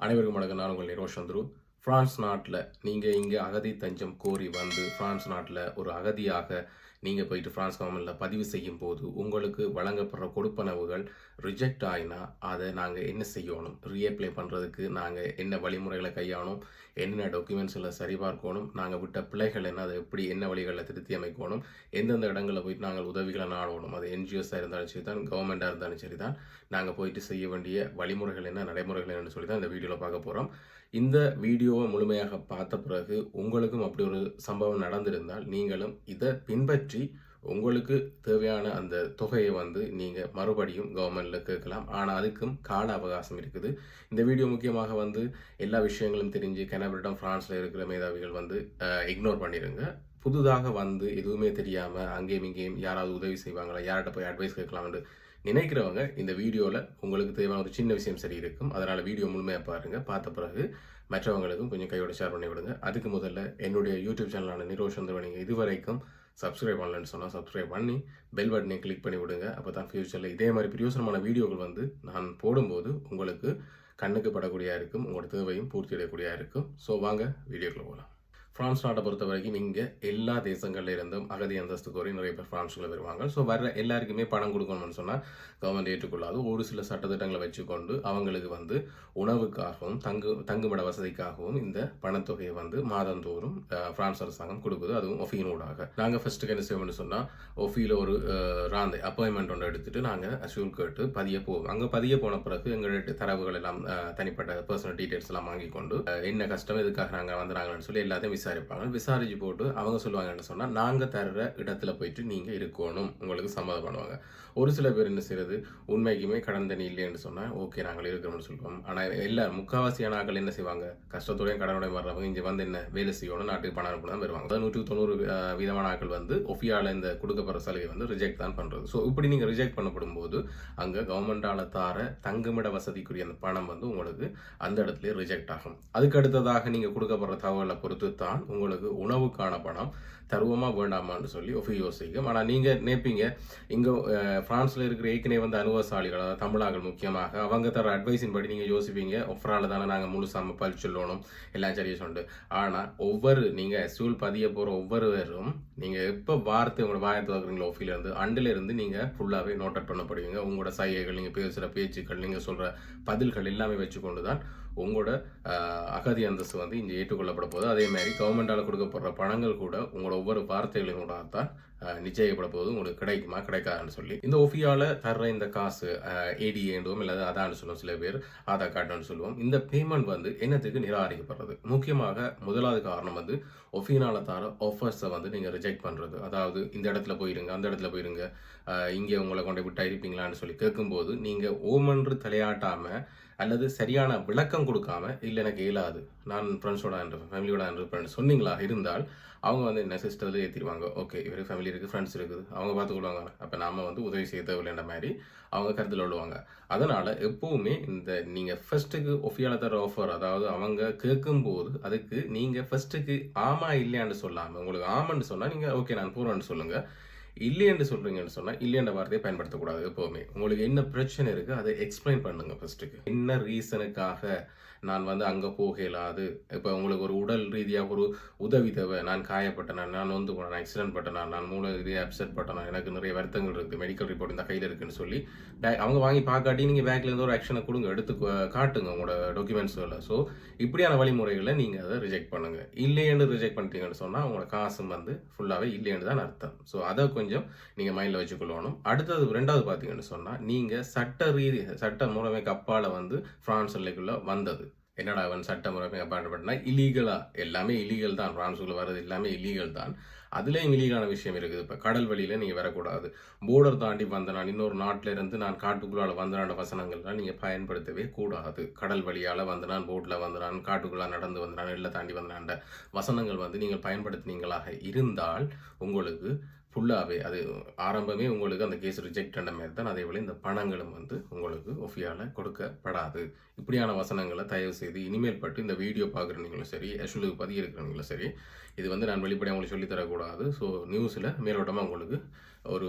அனைவருக்கும் வணக்கம். நான் உங்கள் நிரோஷ் சந்துரு. ஃப்ரான்ஸ் நாட்டில் நீங்கள் இங்கே அகதி தஞ்சம் கோரி வந்து ஃப்ரான்ஸ் நாட்டில் ஒரு அகதியாக நீங்கள் போயிட்டு ஃப்ரான்ஸ் கவர்மெண்ட்டில் பதிவு செய்யும் போது உங்களுக்கு வழங்கப்படுற கொடுப்பனவுகள் ரிஜெக்ட் ஆகினா அதை நாங்கள் என்ன செய்யணும்? ரீஅப்ளை பண்ணுறதுக்கு நாங்கள் என்ன வழிமுறைகளை கையாளணும்? என்னென்ன டாக்குமெண்ட்ஸில் சரிபார்க்கணும் நாங்கள் விட்ட பிழைகள் என்ன? அதை எப்படி என்ன வழிகளில் திருத்தி அமைக்கணும்? எந்தெந்த இடங்களில் போயிட்டு நாங்கள் உதவிகளை நாடணும் அது என்ஜிஓஸாக இருந்தாலும் சரி தான் கவர்மெண்ட்டாக இருந்தாலும் சரி தான் நாங்கள் போயிட்டு செய்ய வேண்டிய வழிமுறைகள் என்ன நடைமுறைகள் என்னன்னு சொல்லி தான் இந்த வீடியோவில் பார்க்க போகிறோம் இந்த வீடியோவை முழுமையாக பார்த்த பிறகு உங்களுக்கும் அப்படி ஒரு சம்பவம் நடந்திருந்தால் நீங்களும் இதை பின்பற்றி உங்களுக்கு தேவையான அந்த தொகையை வந்து நீங்கள் மறுபடியும் கவர்மெண்ட்டில் கேட்கலாம். ஆனால் அதுக்கும் கால அவகாசம் இருக்குது. இந்த வீடியோ முக்கியமாக வந்து எல்லா விஷயங்களும் தெரிஞ்சு கனபரிடம் ஃப்ரான்ஸில் இருக்கிற மேதாவிகள் வந்து இக்னோர் பண்ணிடுங்க புதுதாக வந்து எதுவுமே தெரியாமல் அங்கேயும் இங்கேயும் யாராவது உதவி செய்வாங்களா? யார்கிட்ட போய் அட்வைஸ் கேட்கலாம்னு நினைக்கிறவங்க இந்த வீடியோவில் உங்களுக்கு தேவையான ஒரு சின்ன விஷயம் சரி இருக்கும் அதனால் வீடியோ முழுமையாக பாருங்கள் பார்த்த பிறகு மற்றவங்களுக்கும் கொஞ்சம் கையோட ஷேர் பண்ணி விடுங்க. அதுக்கு முதல்ல என்னுடைய யூடியூப் சேனலான நிரோஷ் வந்து நீங்கள் இதுவரைக்கும் சப்ஸ்கிரைப் பண்ணலன்னு சொன்னால் சப்ஸ்கிரைப் பண்ணி பெல் பட்டனை கிளிக் பண்ணி விடுங்க. அப்போ தான் ஃப்யூச்சரில் இதே மாதிரி பிரியோசனமான வீடியோக்கள் வந்து நான் போடும்போது உங்களுக்கு கண்ணுக்கு படக்கூடியா இருக்கும். உங்களோட தேவையும் பூர்த்தி இருக்கும். ஸோ வாங்க வீடியோக்குள்ளே போகலாம் ஃப்ரான்ஸ் நாட்டை பொறுத்த வரைக்கும் இங்கே எல்லா தேசங்கள்ல இருந்தும் அகதி அந்தஸ்து கோரி நிறைய பேர் ஃப்ரான்ஸுக்குள்ள வருவாங்க. ஸோ வர்ற எல்லாருக்குமே பணம் கொடுக்கணும்னு சொன்னால் கவர்மெண்ட் ஏற்றுக்கொள்ளாது. ஒரு சில சட்டத்திட்டங்களை வச்சுக்கொண்டு அவங்களுக்கு வந்து உணவுக்காகவும் தங்கு தங்குமிட வசதிக்காகவும் இந்த பணத்தொகையை வந்து மாதந்தோறும் ஃப்ரான்ஸ் அரசாங்கம் கொடுக்குது. அதுவும் ஒஃபியினூடாக நாங்கள் ஃபர்ஸ்ட்டுக்கு என்ன செய்வோம்னு சொன்னால் ஒஃபியில் ஒரு ராந்தை அப்பாயின்மெண்ட் ஒன்று எடுத்துட்டு நாங்கள் அஷ்யூல் கேட்டு பதிய போவோம். அங்கே பதிய போன பிறகு எங்கள்கிட்ட தரவுகள் எல்லாம் தனிப்பட்ட பர்சனல் டீட்டெயில்ஸ் எல்லாம் வாங்கி கொண்டு என்ன கஷ்டம் எதுக்காக நாங்கள் வந்துடுறாங்கன்னு சொல்லி எல்லாத்தையும் விசாரிப்பாங்க. விசாரிச்சு போட்டு அவங்க சொல்லுவாங்கன்னு சொன்னால் நாங்கள் தர்ற இடத்துல போயிட்டு நீங்கள் இருக்கணும். உங்களுக்கு சம்மதம் பண்ணுவாங்க. ஒரு சில பேர் என்ன செய்யறது உண்மைக்குமே கடன் தண்ணி இல்லைன்னு சொன்னால் ஓகே நாங்கள் இருக்கிறோம்னு சொல்லுவோம். ஆனால் இல்லை முக்கால்வாசியான ஆக்கள் என்ன செய்வாங்க? கஷ்டத்தோடையும் கடனோடையும் வர்றவங்க. இங்கே வந்து என்ன வேலை செய்யணும் நாட்டுக்கு பணம் அனுப்பணும் தான் வருவாங்க. அதாவது நூற்றி தொண்ணூறு விதமான ஆக்கள் வந்து ஒஃபியாவில் இந்த கொடுக்கப்படுற சலுகை வந்து ரிஜெக்ட் தான் பண்ணுறது ஸோ இப்படி நீங்கள் ரிஜெக்ட் பண்ணப்படும் போது அங்கே கவர்மெண்டால் தார தங்குமிட வசதிக்குரிய அந்த பணம் வந்து உங்களுக்கு அந்த இடத்துல ரிஜெக்ட் ஆகும். அதுக்கு அடுத்ததாக நீங்கள் கொடுக்கப்படுற தகவலை பொறுத்து தான் உங்களுக்கு உணவுக்கான பணம் தருவமா வேண்டாமான்னு சொல்லி ஒஃபி யோசிக்கும் ஆனால் நீங்கள் நினைப்பீங்க இங்கே ஃப்ரான்ஸில் இருக்கிற ஏற்கனவே வந்து அனுபவசாலிகள் அதாவது தமிழாக்கள் முக்கியமாக அவங்க தர அட்வைஸின் படி நீங்கள் யோசிப்பீங்க ஒஃப்ரால் தானே நாங்கள் முழுசாம பல் சொல்லணும் எல்லாம் சரியாக சொல்லிட்டு. ஆனால் ஒவ்வொரு நீங்கள் சூழ் பதிய போகிற ஒவ்வொருவரும் நீங்கள் எப்போ வார்த்தை உங்களோட வாயத்தை வைக்கிறீங்களோ ஒஃபிலேருந்து அண்டிலேருந்து நீங்கள் ஃபுல்லாகவே நோட் அவுட் பண்ணப்படுவீங்க. உங்களோட சைகைகள் நீங்கள் பேசுகிற பேச்சுக்கள் நீங்கள் சொல்கிற பதில்கள் எல்லாமே வச்சுக்கொண்டு தான் உங்களோட அகதி அந்தஸ்து வந்து இங்கே ஏற்றுக்கொள்ளப்பட போகுது. அதே மாதிரி கவர்மெண்டால் கொடுக்கப்படுற பணங்கள் கூட உங்களோட ஒவ்வொரு வார்த்தைகளையும் கூட தான் நிச்சயிக்கப்பட போகுது. உங்களுக்கு கிடைக்குமா கிடைக்காதுன்னு சொல்லி. இந்த ஒஃபியால தர்ற இந்த காசு ஏடிஏண்டுவோம் இல்லாத அதான்னு சொல்லுவோம் சில பேர் ஆதார் கார்டுன்னு சொல்லுவோம். இந்த பேமெண்ட் வந்து என்னத்துக்கு நிராகரிக்கப்படுறது? முக்கியமாக முதலாவது காரணம் வந்து ஒஃபினால தர ஆஃபர்ஸை வந்து நீங்கள் ரிஜெக்ட் பண்ணுறது அதாவது இந்த இடத்துல போயிருங்க அந்த இடத்துல போயிருங்க. இங்கே உங்களை கொண்டு விட்டா இருப்பீங்களான்னு சொல்லி கேட்கும்போது நீங்கள் ஓமன்று தலையாட்டாமல் அல்லது சரியான விளக்கம் கொடுக்காம இல்லை எனக்கு இயலாது. நான் ஃப்ரெண்ட்ஸோட ஃபேமிலியோட இருப்பேன் சொன்னீங்களா? இருந்தால் அவங்க வந்து என்ன சிஸ்டத்தில் ஏற்றிடுவாங்க ஓகே இவர் ஃபேமிலி இருக்குது ஃப்ரெண்ட்ஸ் இருக்குது. அவங்க பார்த்துக்கொள்வாங்க. அப்போ நாம வந்து உதவி செய்ய தேவையில்லைன்ற மாதிரி அவங்க கருத்தில் விடுவாங்க அதனால் எப்போவுமே இந்த நீங்கள் ஃபர்ஸ்ட்டுக்கு ஒஃபியால் தர ஆஃபர் அதாவது அவங்க கேட்கும்போது அதுக்கு நீங்கள் ஃபர்ஸ்ட்டுக்கு ஆமா இல்லையான்னு சொல்லாமல் உங்களுக்கு ஆமான்னு சொன்னால் நீங்கள் ஓகே நான் போகிறேன்னு சொல்லுங்கள் இல்லை என்று சொல்றீங்கன்னு இல்லை என்ற வார்த்தையை பயன்படுத்தக்கூடாது எப்போவுமே. உங்களுக்கு என்ன பிரச்சனை இருக்கு அதை எக்ஸ்பிளைன் பண்ணுங்க ஃபர்ஸ்ட்டுக்கு என்ன ரீசனுக்காக நான் வந்து அங்கே போக இயலாது இப்போ உங்களுக்கு ஒரு உடல் ரீதியாக ஒரு உதவி தேவை. நான் காயப்பட்டேன் நான் வந்து போனேன் ஆக்சிடென்ட் பட்டேன் நான் மூளை ரீதியாக அப்செட் பட்டேன் எனக்கு நிறைய வருத்தங்கள் இருக்குது மெடிக்கல் ரிப்போர்ட் இந்த கையில் இருக்குன்னு சொல்லி bag- அவங்க வாங்கி பார்க்காட்டி நீங்கள் பேங்க்லேருந்து ஒரு ஆக்ஷனை கொடுங்க. எடுத்து காட்டுங்க உங்களோட டாக்குமெண்ட்ஸ்களை ஸோ இப்படியான வழிமுறைகளை நீங்கள் அதை ரிஜெக்ட் பண்ணுங்க. இல்லையேன்னு ரிஜெக்ட் பண்ணிட்டீங்கன்னு சொன்னால் உங்களோட காசும் வந்து ஃபுல்லாகவே இல்லைன்னு தான் அர்த்தம். ஸோ அதை கொஞ்சம் நீங்கள் மைண்டில் வச்சுக்கொள்ளணும். அடுத்தது ரெண்டாவது பார்த்தீங்கன்னு சொன்னால் நீங்கள் சட்ட ரீதி சட்ட முறைமைக்கு கப்பால் வந்து ஃப்ரான்ஸ் எல்லைக்குள்ளே வந்தது. என்னடா அவன் சட்ட முறைமை பயன்படுத்தினா? இல்லீகலா எல்லாமே இலீகல் தான். பிரான்ஸுக்குள்ள வர்றது எல்லாமே இலீகல் தான். அதுலேயும் இலீகலான விஷயம் இருக்குது. இப்போ கடல் வழியில் நீங்கள் வரக்கூடாது. போர்டர் தாண்டி வந்த நான் இன்னொரு நாட்டில் இருந்து நான் காட்டுக்குள்ளால் வந்தனான வசனங்கள்லாம் நீங்கள் பயன்படுத்தவே கூடாது. கடல் வழியால் வந்து நான் போட்ல வந்து நான் நடந்து வந்தான் எல்லாம் தாண்டி வந்தாண்ட வசனங்கள் வந்து நீங்கள் பயன்படுத்தினீங்களாக இருந்தால் உங்களுக்கு ஃபுல்லாகவே அது ஆரம்பமே உங்களுக்கு அந்த கேஸ் ரிஜெக்ட் பண்ண மாதிரி தான். அதே போல் இந்த பணங்களும் வந்து உங்களுக்கு ஒஃபியால் கொடுக்கப்படாது. இப்படியான வசனங்களை தயவு செய்து இனிமேல் பட்டு இந்த வீடியோ பார்க்குறவங்களும் சரி அஷுலுக்கு பதிய இருக்கிறவங்களும் சரி இது வந்து நான் வெளிப்படையாக உங்களுக்கு சொல்லித் தரக்கூடாது. ஸோ நியூஸில் மேலோட்டமாக உங்களுக்கு ஒரு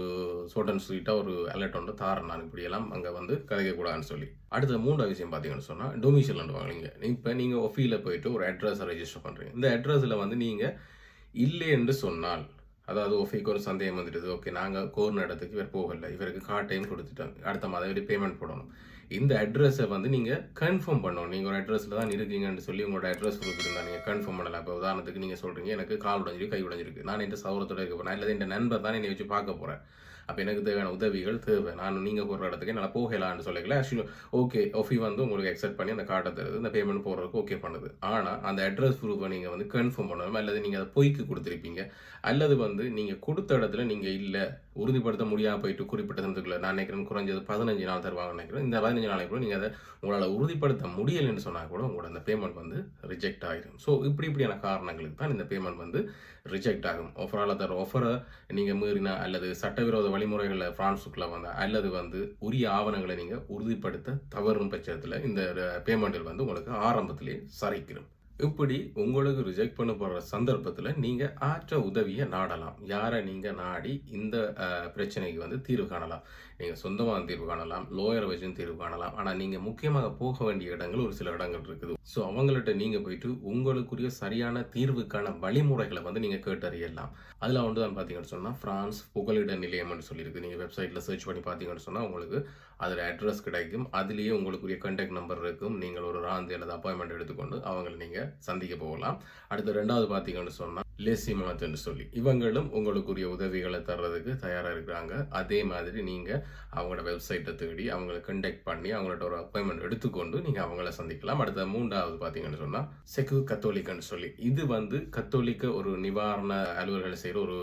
ஷோர்ட் அண்ட் ஸ்வீட்டாக ஒரு அலர்ட் ஒன்று தாரேன் நான். இப்படியெல்லாம் அங்கே வந்து கதைக்கக்கூடாதுன்னு சொல்லி. அடுத்த மூன்றாவது விஷயம் பார்த்தீங்கன்னு சொன்னால் டொமிஷியல் நீங்கள் இப்போ நீங்கள் ஒஃபியில் போயிட்டு ஒரு அட்ரஸை ரெஜிஸ்டர் பண்ணுறீங்க இந்த அட்ரஸில் வந்து நீங்கள் இல்லை என்று சொன்னால் அதாவது ஒஃபிக்கு ஒரு சந்தேகம் வந்துடுது ஓகே நாங்கள் கோர்ன இடத்துக்கு இவர் போகல. இவருக்கு கார்ட் டைம் கொடுத்துட்டாங்க. அடுத்த மாதம் இவர் பேமெண்ட் போடணும். இந்த அட்ரஸை வந்து நீங்கள் கன்ஃபார்ம் பண்ணணும். நீங்கள் ஒரு அட்ரஸில் தான் இருக்கீங்கன்னு சொல்லி உங்களோட அட்ரஸ் கொடுத்துருந்தா நீங்கள் கன்ஃபார்ம் பண்ணலாம். இப்போ உதாரணத்துக்கு நீங்கள் சொல்கிறீங்க எனக்கு கால் உடஞ்சிருக்கு கை உடஞ்சிருக்கு. நான் என் சௌரத்தோட இருக்க போகிறேன் இல்லை என் நண்பர் தான் என்னை வச்சு பார்க்க போகிறேன் அப்போ எனக்கு தேவையான உதவிகள் தேவை. நான் நீங்கள் போகிற இடத்துக்கு என்னால் போகலான்னு சொல்லிக்கல ஆக்சுவலி ஓகே ஒஃபி வந்து உங்களுக்கு அக்செப்ட் பண்ணி அந்த கார்டை தருது. இந்த பேமெண்ட் போடுறதுக்கு ஓகே பண்ணுது. ஆனால் அந்த அட்ரஸ் ப்ரூஃபை நீங்கள் வந்து கன்ஃபார்ம் பண்ணணும்? அல்லது நீங்கள் அதை பொய்க்கு கொடுத்துருப்பீங்க? அல்லது வந்து நீங்கள் கொடுத்த இடத்துல நீங்கள் இல்லை. உறுதிப்படுத்த முடியாமல் போயிட்டு குறிப்பிட்ட சந்தத்துக்குள்ள நான் நினைக்கிறேன் குறைஞ்சது பதினஞ்சு நாள் தருவாங்கன்னு நினைக்கிறேன். இந்த பதினஞ்சு நாளைக்கு கூட நீங்கள் அதை உங்களால் உறுதிப்படுத்த முடியலைன்னு சொன்னால் கூட உங்களோட அந்த பேமெண்ட் வந்து ரிஜெக்ட் ஆகிடும் ஸோ இப்படி இப்படியான காரணங்களுக்கு தான் இந்த பேமெண்ட் வந்து ரிஜெக்ட் ஆகும். ஆஃபரால் தர ஆஃபரை நீங்கள் மீறினா அல்லது சட்டவிரோத வழிமுறைகளில் ஃப்ரான்ஸுக்குள்ளே வந்தால் அல்லது வந்து உரிய ஆவணங்களை நீங்கள் உறுதிப்படுத்த தவறும் பட்சத்தில் இந்த பேமெண்ட்டில் வந்து உங்களுக்கு ஆரம்பத்திலேயே சரிக்கிறோம் இப்படி உங்களுக்கு ரிஜெக்ட் பண்ணப்படுற சந்தர்ப்பத்தில் நீங்கள் ஆற்ற உதவியை நாடலாம். யாரை நீங்கள் நாடி இந்த பிரச்சனைக்கு வந்து தீர்வு காணலாம். நீங்கள் சொந்தமாக தீர்வு காணலாம் லோயரை வச்சும் தீர்வு காணலாம். ஆனால் நீங்கள் முக்கியமாக போக வேண்டிய இடங்கள் ஒரு சில இடங்கள் இருக்குது. ஸோ அவங்கள்ட்ட நீங்கள் போயிட்டு உங்களுக்குரிய சரியான தீர்வுக்கான வழிமுறைகளை வந்து நீங்கள் கேட்டறியலாம். அதில் வந்து தான் பார்த்தீங்கன்னு சொன்னால் ஃப்ரான்ஸ் புகலிட நிலையம்னு சொல்லியிருக்கு. நீங்கள் வெப்சைட்டில் சர்ச் பண்ணி பார்த்தீங்கன்னு சொன்னால் உங்களுக்கு அதில் அட்ரஸ் கிடைக்கும். அதுலேயே உங்களுக்குரிய கான்டாக்ட் நம்பர் இருக்கும். நீங்கள் ஒரு ராந்தி அல்லது அப்பாயின்மெண்ட் எடுத்துக்கொண்டு அவங்களை நீங்கள் சந்திக்க போகலாம். அடுத்து ரெண்டாவது பார்த்தீங்கன்னு சொன்னால் லெசிமாத்னு சொல்லி. இவங்களும் உங்களுக்குரிய உதவிகளை தர்றதுக்கு தயாராக இருக்கிறாங்க. அதே மாதிரி நீங்கள் அவங்களோட வெப்சைட்டை தேடி அவங்கள கண்டெக்ட் பண்ணி அவங்கள்ட்ட ஒரு அப்பாயின்மெண்ட் எடுத்துக்கொண்டு நீங்கள் அவங்கள சந்திக்கலாம். அடுத்த மூன்றாவது பார்த்தீங்கன்னு சொன்னால் செக்கு கத்தோலிக்கன்னு சொல்லி. இது வந்து கத்தோலிக்க ஒரு நிவாரண அலுவலர்கள் செய்கிற ஒரு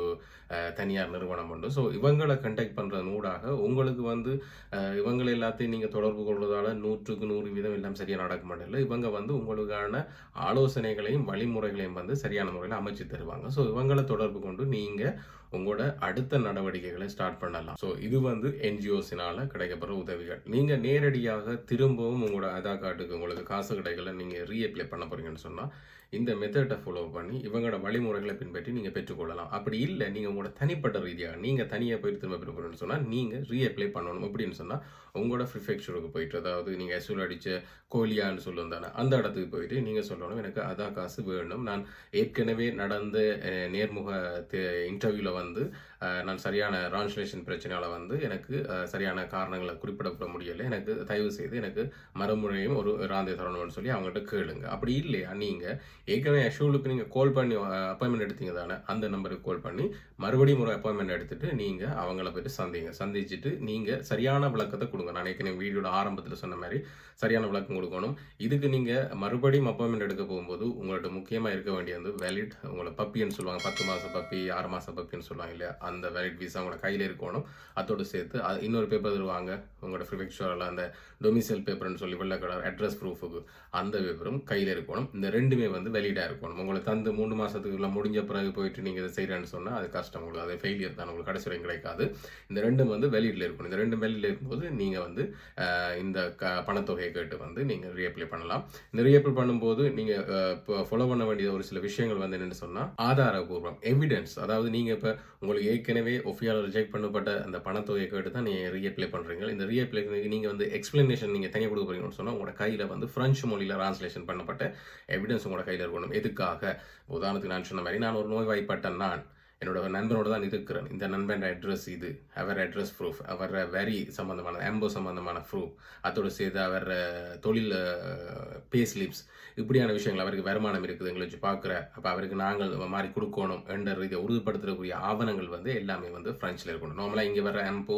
தனியார் நிறுவனம் உண்டு. ஸோ இவங்களை கண்டெக்ட் பண்ணுறதன் ஊடாக உங்களுக்கு வந்து இவங்களை எல்லாத்தையும் நீங்கள் தொடர்பு கொள்வதால் நூற்றுக்கு நூறு வீதம் எல்லாம் சரியாக நடக்க மாட்டேங்குது. இவங்க வந்து உங்களுக்கான ஆலோசனைகளையும் வழிமுறைகளையும் வந்து சரியான முறையில் அமைச்சு தருவாங்க. ஸோ இவங்களை தொடர்பு கொண்டு நீங்கள் உங்களோட அடுத்த நடவடிக்கைகளை ஸ்டார்ட் பண்ணலாம். ஸோ இது வந்து என்ஜிஓஸினால கிடைக்கப்படுற உதவிகள். நீங்கள் நேரடியாக திரும்பவும் உங்களோட ஆதார் கார்டுக்கு உங்களுக்கு காசு கிடைக்கல நீங்கள் ரீஅப்ளை பண்ண போறீங்கன்னு சொன்னால் இந்த மெத்தடை ஃபாலோ பண்ணி இவங்களோட வழிமுறைகளை பின்பற்றி நீங்கள் பெற்றுக்கொள்ளலாம். அப்படி இல்லை நீங்கள் உங்களோட தனிப்பட்ட ரீதியாக நீங்கள் தனியாக போய் திரும்ப பெற சொன்னால் நீங்கள் ரீஅப்ளை பண்ணணும் அப்படின்னு சொன்னால் உங்களோட ப்ரிஃபெக்சருக்கு போயிட்டு அதாவது நீங்கள் எஸ்யூல் அடித்த கோலியான்னு சொல்லுவோம் தானே. அந்த இடத்துக்கு போயிட்டு நீங்கள் சொல்லணும் எனக்கு அதான் காசு வேணும். நான் ஏற்கனவே நடந்த நேர்முக இன்டர்வியூவில் வந்து நான் சரியான டிரான்ஸ்லேஷன் பிரச்சனையால் வந்து எனக்கு சரியான காரணங்களை குறிப்பிடப்பட முடியலை. எனக்கு தயவு செய்து எனக்கு மறுமுறையும் ஒரு ராந்தே தரணும்னு சொல்லி அவங்கள்ட்ட கேளுங்க. அப்படி இல்லையா? நீங்கள் ஏற்கனவே அஷூலுக்கு நீங்கள் கால் பண்ணி அப்பாயின்மெண்ட் எடுத்தீங்க தானே? அந்த நம்பருக்கு கால் பண்ணி மறுபடியும் ஒரு அப்பாயின்மெண்ட் எடுத்துட்டு நீங்கள் அவங்கள போயிட்டு சந்திங்க. சந்திச்சுட்டு நீங்கள் சரியான விளக்கத்தை கொடுங்க. நான் ஏற்கனவே வீடியோட ஆரம்பத்தில் சொன்ன மாதிரி சரியான விளக்கம் கொடுக்கணும். இதுக்கு நீங்கள் மறுபடியும் அப்பாயின்மெண்ட் எடுக்க போகும்போது உங்கள்ட்ட முக்கியமாக இருக்க வேண்டியது வேலிட் உங்களை பப்பின்னு சொல்லுவாங்க. பத்து மாதம் பப்பி ஆறு மாதம் பப்பின்னு சொல்லுவாங்க இல்லையா? அந்த வேலிட் விசா உங்களோட கையில் இருக்கணும். அதோடு சேர்த்து அது இன்னொரு பேப்பர் தருவாங்க. உங்களோட ப்ரிஃபெக்சரில் அந்த டொமிசைல் பேப்பர்னு சொல்லி வெள்ளை கலர் அட்ரஸ் ப்ரூஃபுக்கு அந்த பேப்பரும் கையில் இருக்கணும். இந்த ரெண்டுமே வந்து வெளியிடாக இருக்கணும். உங்களை தந்து மூணு மாதத்துக்குள்ள முடிஞ்ச பிறகு போயிட்டு நீங்கள் இதை செய்கிறேன்னு சொன்னால் அது கஷ்டம். உங்களுக்கு அது ஃபெயிலியர் தான். உங்களுக்கு கடைசி வரையும் கிடைக்காது. இந்த ரெண்டும் வந்து வெளியில இருக்கணும். இந்த ரெண்டும் வெளியில இருக்கும்போது நீங்கள் வந்து இந்த க பணத்தொகையை கேட்டு வந்து நீங்கள் ரீஅப்ளை பண்ணலாம். இந்த ரீஅப்ளை பண்ணும்போது நீங்கள் இப்போ ஃபாலோ பண்ண வேண்டிய ஒரு சில விஷயங்கள் வந்து என்னென்னு சொன்னால் ஆதாரபூர்வம் எவிடன்ஸ் அதாவது நீங்கள் இப்போ உங்களுக்கு ஏற்கனவே ஒஃபியால் ரிஜெக்ட் பண்ணப்பட்ட அந்த பணத்தொகையை கேட்டு தான் நீங்கள் ரீஅப்ளை பண்ணுறீங்க இந்த ரீஅப்ளை நீங்கள் வந்து எக்ஸ்பிளனேஷன் நீங்கள் தனியாக கொடுக்க போகிறீங்கன்னு சொன்னால் உங்களோட கையில் வந்து ஃப்ரெஞ்சு மொழியில் டிரான்ஸ்லேஷன் பண்ணப்பட்ட எவிடன்ஸ் உங்களோட கையில் இருக்கணும். எதுக்காக? உதாரணத்துக்கு நான் சொன்ன மாதிரி நான் ஒரு நோய்வாய்ப்பட்ட நான். என்னோட நண்பனோட தான் இருக்கிறேன் இந்த நண்பன் அட்ரஸ் இது அவர் அட்ரஸ் ப்ரூஃப் அவர் வரி சம்பந்தமான ஆம்போ சம்மந்தமான ப்ரூஃப் அதோடு சேர்த்து அவர் தொழில் பே ஸ்லிப்ஸ் இப்படியான விஷயங்கள் அவருக்கு வருமானம் இருக்குது எங்களை வச்சு பார்க்குற அப்போ அவருக்கு நாங்கள் மாதிரி கொடுக்கணும் என்ற ரீதியை உறுதிப்படுத்தக்கூடிய ஆவணங்கள் வந்து எல்லாமே வந்து ஃப்ரெஞ்சில் இருக்கணும் நார்மலாக இங்கே வர ஆம்போ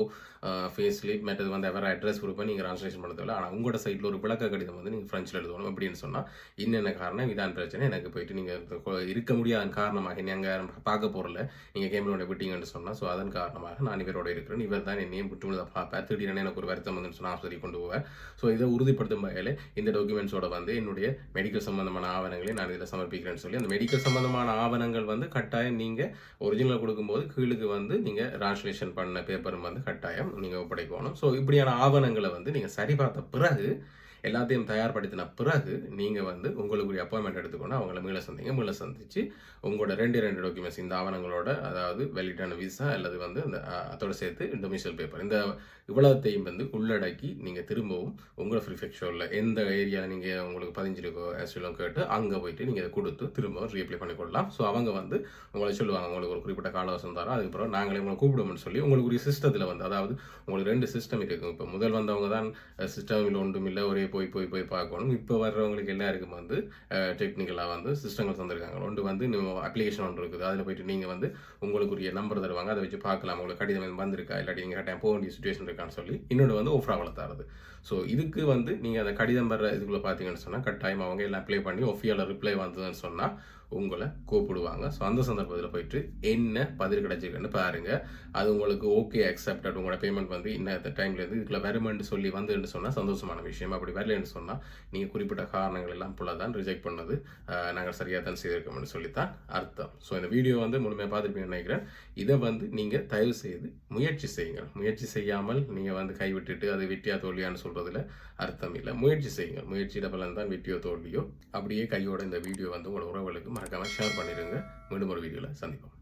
ஃபேஸ் ஸ்லிப் மற்றது வந்து அவர் அட்ரஸ் ப்ரூஃபை நீங்கள் ட்ரான்ஸ்லேஷன் பண்ண தேவை ஆனால் உங்களோட சைட்டில் ஒரு விளக்க கடிதம் வந்து நீங்கள் ஃப்ரெஞ்சில் எழுதணும் அப்படின்னு சொன்னால் இன்னென்ன காரணம் இதான் பிரச்சனை எனக்கு போயிட்டு நீங்கள் இருக்க முடியாத காரணமாக நீங்கள் அங்கே பார்க்க போகிறல நீங்கள் கேமிலோட விட்டீங்கன்னு சொன்னால் ஸோ அதன் காரணமாக நான் இவரோட இருக்கிறேன். இவர் தான் என்னையும் விட்டு பார்ப்பேன் திடீரென எனக்கு ஒரு வருத்தம் வந்து சொன்னால் ஆஸ்பத்திரி கொண்டு போவேன் ஸோ இதை உறுதிப்படுத்தும் வகையில் இந்த டாக்குமெண்ட்ஸோட வந்து என்னுடைய மெடிக்கல் சம்பந்தமான ஆவணங்களை நான் இதில் சமர்ப்பிக்கிறேன்னு சொல்லி அந்த மெடிக்கல் சம்பந்தமான ஆவணங்கள் வந்து கட்டாயம் நீங்கள் ஒரிஜினல் கொடுக்கும்போது கீழுக்கு வந்து நீங்கள் டிரான்ஸ்லேஷன் பண்ண பேப்பரும் வந்து கட்டாயம் நீங்கள் ஒப்படைக்கணும். ஸோ இப்படியான ஆவணங்களை வந்து நீங்கள் சரி பார்த்த பிறகு எல்லாத்தையும் தயார்படுத்தின பிறகு நீங்கள் வந்து உங்களுக்குரிய அப்பாயின்மெண்ட் எடுத்துக்கொண்டு அவங்கள மீள சந்திங்க. மீள சந்திச்சு உங்களோட ரெண்டு ரெண்டு டாக்குமெண்ட்ஸ் இந்த ஆவணங்களோட அதாவது வெளியிட்டான விசா அல்லது வந்து அந்த அதோட சேர்த்து டொமிஷியல் பேப்பர் இந்த இவ்வளவுத்தையும் வந்து உள்ளடக்கி நீங்கள் திரும்பவும் உங்களோட ப்ரிஃபெக்சரில் எந்த ஏரியாவில் நீங்கள் உங்களுக்கு பதிஞ்சிருக்கோ ஆஸ்ட்ரேலியம் கேட்டு அங்கே போயிட்டு நீங்கள் இதை கொடுத்து திரும்பவும் ரீஅப்ளை பண்ணிக்கொள்ளலாம். ஸோ அவங்க வந்து உங்களை சொல்லுவாங்க உங்களுக்கு ஒரு குறிப்பிட்ட காலவசம் தரோம் அதுக்கப்புறம் நாங்களே உங்களை கூப்பிடுவோம்னு சொல்லி உங்களுக்குரிய சிஸ்டத்தில் வந்து அதாவது உங்களுக்கு ரெண்டு சிஸ்டம் இருக்கும் இப்போ முதல் வந்தவங்க தான் சிஸ்டமில் ஒன்றும் இல்லை ஒரே போய் போய் போய் பார்க்கணும். இப்போ வர்றவங்களுக்கு எல்லாருக்கும் வந்து டெக்னிக்கலாக வந்து சிஸ்டங்கள் தந்திருக்காங்க. ஒன்று வந்து அப்ளிகேஷன் ஒன்று இருக்குது. அதில் போயிட்டு நீங்கள் வந்து உங்களுக்குரிய நம்பர் தருவாங்க. அதை வச்சு பார்க்கலாம். உங்களுக்கு கடிதம் வந்திருக்கா? இல்லாட்டி நீங்கள் கரெக்டாக போக வேண்டிய சுச்சுவேஷன் இருக்கான்னு சொல்லி. இன்னொன்று வந்து ஓஃபராக வளர்த்தாருது. ஸோ இதுக்கு வந்து நீங்கள் அந்த கடிதம் வர்ற இதுக்குள்ளே பார்த்தீங்கன்னு சொன்னால் கட்டாயம் அவங்க எல்லாம் அப்ளை பண்ணி ஒஃபியால் ரிப்ளை வந்ததுன்னு சொன்னால் உங்களை கூப்பிடுவாங்க. ஸோ அந்த சந்தர்ப்பத்தில் போயிட்டு என்ன பதில் கிடைச்சிருக்குன்னு பாருங்க. அது உங்களுக்கு ஓகே அக்செப்டட் உங்களோட பேமெண்ட் வந்து இன்ன டைம்ல இருந்து இதுக்குள்ள வருமென்று சொல்லி வந்துன்னு சொன்னால் சந்தோஷமான விஷயம். அப்படி வரலன்னு சொன்னால் நீங்கள் குறிப்பிட்ட காரணங்கள் எல்லாம் புள்ள தான் ரிஜெக்ட் பண்ணது நாங்கள் சரியாக தான் செய்திருக்கோம்னு சொல்லித்தான் அர்த்தம். ஸோ இந்த வீடியோ வந்து முழுமையாக பார்த்துருப்பீங்கன்னு நினைக்கிறேன். இதை வந்து நீங்கள் தயவு செய்து முயற்சி செய்யுங்கள். முயற்சி செய்யாமல் நீங்கள் வந்து கைவிட்டுட்டு அது வெற்றியா தோல்வியான்னு சொல்றதுல அர்த்தம் இல்லை. முயற்சி செய்யுங்கள். முயற்சியில பலன் தான் வெற்றியோ தோல்வியோ. அப்படியே கையோட இந்த வீடியோ வந்து உங்களோட உறவுகளுக்கு மறக்காமல் ஷேர் பண்ணிடுங்க. மீண்டும் ஒரு வீடியோவில் சந்திப்போம்.